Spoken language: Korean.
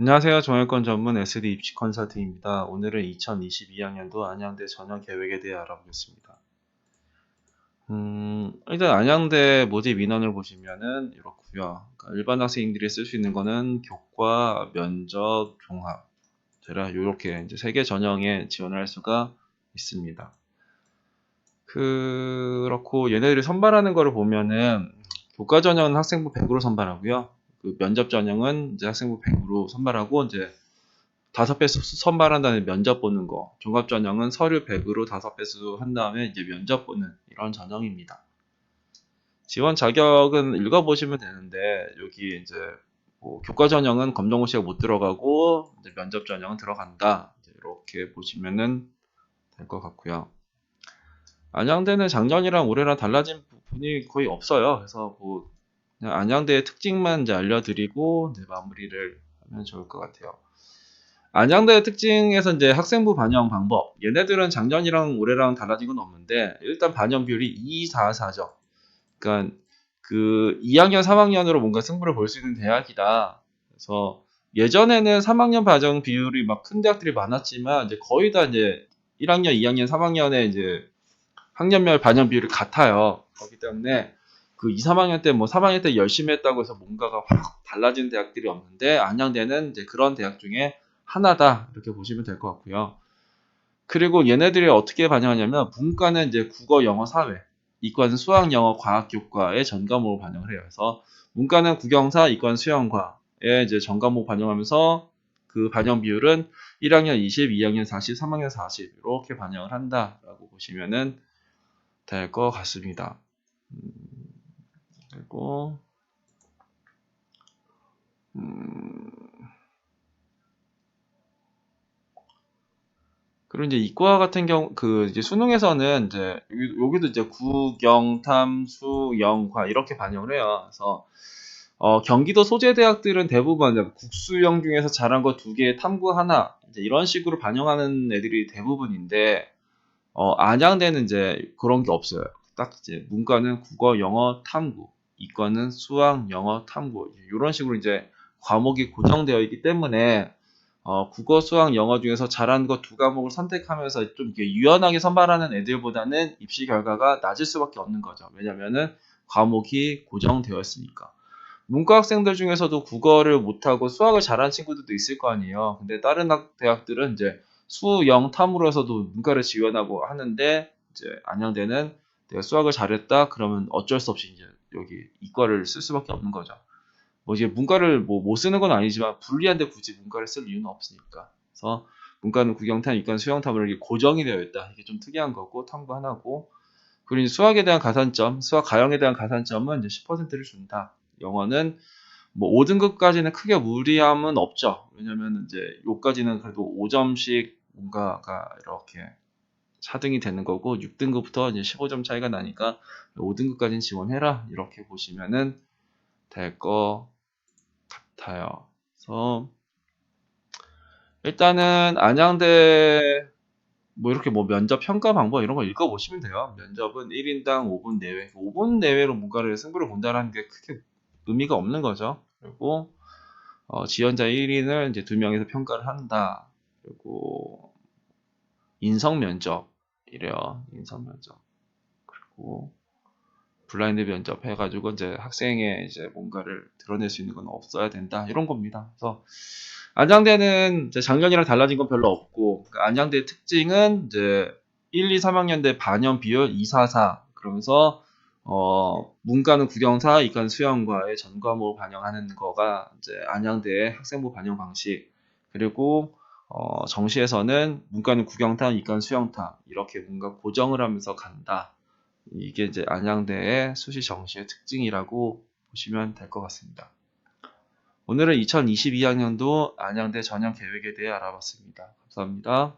안녕하세요. 정형권 전문 SD 입시 컨설팅입니다. 오늘은 2022학년도 안양대 전형 계획에 대해 알아보겠습니다. 음, 일단 안양대 모집 인원을 보시면은 이렇고요. 그러니까 일반 학생들이 쓸 수 있는 거는 교과, 면접, 종합, 제라 이렇게 이제 세 개 전형에 지원을 할 수가 있습니다. 그렇고 얘네들이 선발하는 거를 보면은 교과 전형은 학생부 100으로 선발하고요. 그 면접 전형은 이제 학생부 100으로 선발하고 이제 다섯 배수 선발한 다음에 면접 보는 거. 종합 전형은 서류 100으로 다섯 배수 한 다음에 이제 면접 보는 이런 전형입니다. 지원 자격은 읽어보시면 되는데 여기 이제 뭐 교과 전형은 검정고 시가 못 들어가고 면접 전형은 들어간다. 이렇게 보시면은 될 것 같고요. 안양대는 작년이랑 올해랑 달라진 부분이 거의 없어요. 그래서 뭐 안양대의 특징만 이제 알려드리고 이제 마무리를 하면 좋을 것 같아요. 안양대의 특징에서 이제 학생부 반영 방법. 얘네들은 작년이랑 올해랑 달라진 건 없는데 일단 반영 비율이 2, 4, 4죠. 그러니까 그 2학년, 3학년으로 뭔가 승부를 볼 수 있는 대학이다. 그래서 예전에는 3학년 반영 비율이 막 큰 대학들이 많았지만 이제 거의 다 이제 1학년, 2학년, 3학년에 이제 학년별 반영 비율이 같아요. 그렇기 때문에 그 2, 3학년 때 뭐 3학년 때 열심히 했다고 해서 뭔가가 확 달라진 대학들이 없는데 안양대는 이제 그런 대학 중에 하나다 이렇게 보시면 될 것 같고요. 그리고 얘네들이 어떻게 반영하냐면 문과는 이제 국어, 영어, 사회, 이과는 수학, 영어, 과학, 교과의 전 과목을 반영을 해요. 그래서 문과는 국영사, 이과는 수영과에 이제 전 과목 반영하면서 그 반영 비율은 1학년 20, 2학년 40, 3학년 40 이렇게 반영을 한다라고 보시면은 될 것 같습니다. 음, 그리고 음, 그리고 이제 이과 같은 경우 그 이제 수능에서는 이제 여기, 여기 도 이제 국영, 탐, 수, 영과 이렇게 반영을 해요. 그래서 어, 경기도 소재 대학들은 대부분 국수형 중에서 잘한 거 두 개, 탐구 하나 이제 이런 식으로 반영하는 애들이 대부분인데 어, 안양대는 이제 그런 게 없어요. 딱 이제 문과는 국어, 영어, 탐구, 이과는 수학, 영어, 탐구 이런 식으로 이제 과목이 고정되어 있기 때문에 어, 국어, 수학, 영어 중에서 잘한 거 두 과목을 선택하면서 좀 이렇게 유연하게 선발하는 애들보다는 입시 결과가 낮을 수밖에 없는 거죠. 왜냐면은 과목이 고정되어 있으니까. 문과 학생들 중에서도 국어를 못하고 수학을 잘하는 친구들도 있을 거 아니에요. 근데 다른 학, 대학들은 이제 수, 영, 탐으로 해서도 문과를 지원하고 하는데 이제 안양대는 내가 수학을 잘했다 그러면 어쩔 수 없이 이제 여기 이과를 쓸 수밖에 없는 거죠. 뭐 이제 문과를 뭐 못 쓰는 건 아니지만 불리한데 굳이 문과를 쓸 이유는 없으니까. 그래서 문과는 국영탐, 이과는 수영탐으로 이렇게 고정이 되어 있다. 이게 좀 특이한 거고 탐구 하나고. 그리고 수학에 대한 가산점, 수학 가형에 대한 가산점은 이제 10%를 준다. 영어는 뭐 5등급까지는 크게 무리함은 없죠. 왜냐면 이제 요까지는 그래도 5점씩 뭔가가 이렇게 차등이 되는 거고 6등급부터 이제 15점 차이가 나니까 5등급까지는 지원해라 이렇게 보시면은 될 것 같아요. 그래서 일단은 안양대 뭐 이렇게 뭐 면접 평가 방법 이런 거 읽어보시면 돼요. 면접은 1인당 5분 내외, 5분 내외로 뭔가를 승부를 본다는 게 크게 의미가 없는 거죠. 그리고 어, 지원자 1인을 이제 두 명에서 평가를 한다. 그리고 인성 면접 이래요. 인성 면접. 그리고 블라인드 면접 해가지고 이제 학생의 이제 뭔가를 드러낼 수 있는 건 없어야 된다 이런 겁니다. 그래서 안양대는 작년이랑 달라진 건 별로 없고 그러니까 안양대의 특징은 이제 1, 2, 3학년 대 반영 비율 2, 4, 4 그러면서 어 문과는 국영사, 이과는 수영과의 전 과목을 반영하는 거가 이제 안양대의 학생부 반영 방식 그리고 어, 정시에서는 문과는 국영탐, 이과는 수영탐 이렇게 뭔가 고정을 하면서 간다. 이게 이제 안양대의 수시 정시의 특징이라고 보시면 될 것 같습니다. 오늘은 2022학년도 안양대 전형 계획에 대해 알아봤습니다. 감사합니다.